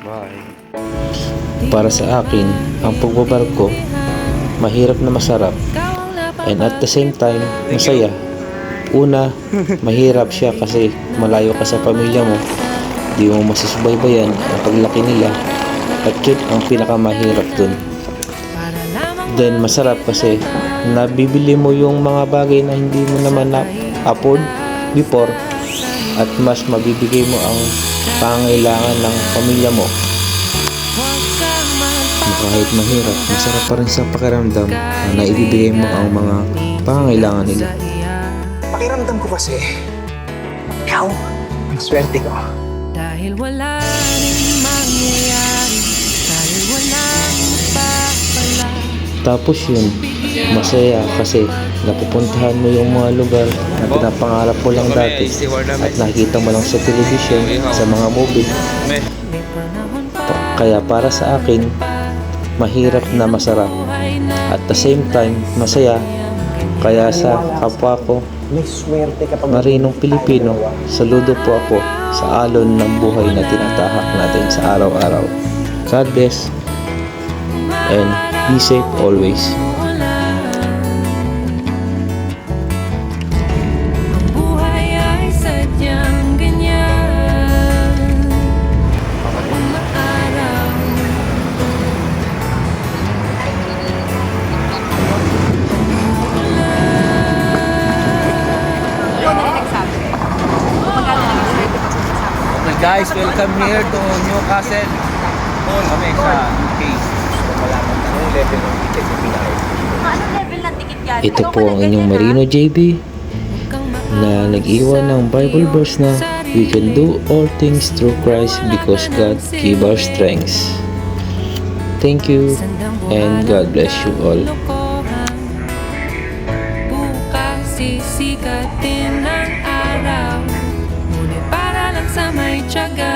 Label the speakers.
Speaker 1: Bye.
Speaker 2: Para sa akin, ang pagbabarko, mahirap na masarap. And at the same time, masaya. Una, mahirap siya kasi malayo ka sa pamilya mo. Di mo masusubaybayan ang paglaki nila. At yun ang pinakamahirap dun. Then masarap kasi nabibili mo yung mga bagay na hindi mo naman na-afford before at mas mabibigay mo ang pangailangan ng pamilya mo. Na kahit mahirap, masarap pa rin sa pakiramdam na naibibigay mo ang mga pangangailangan nila.
Speaker 3: Pakiramdam ko kasi, ikaw, ang swerte ko.
Speaker 4: Dahil wala rin mangyayari. Dahil walang magpapala
Speaker 2: Tapos yun, masaya kasi napupuntahan mo yung mga lugar na pinapangarap mo lang dati at nakikita mo lang sa television, sa mga movie. Kaya para sa akin, mahirap na masarap. At the same time, masaya. Kaya sa kapwa ko, Marinong Pilipino, saludo po ako sa alon ng buhay na tinatahak natin sa araw-araw. God bless and be safe always.
Speaker 1: Guys, welcome here to Newcastle. Mall kami sa UK. Gusto ko malaman na yung level ng ticket na pinakay.
Speaker 5: Ano level ng ticket yan?
Speaker 2: Ito
Speaker 5: Anong
Speaker 2: po ang inyong? Marino JB na nag-iwan ng Bible verse na We can do all things through Christ because God give us strength. Thank you and God bless you all.
Speaker 4: Bukas sisikatin sa may tiyaga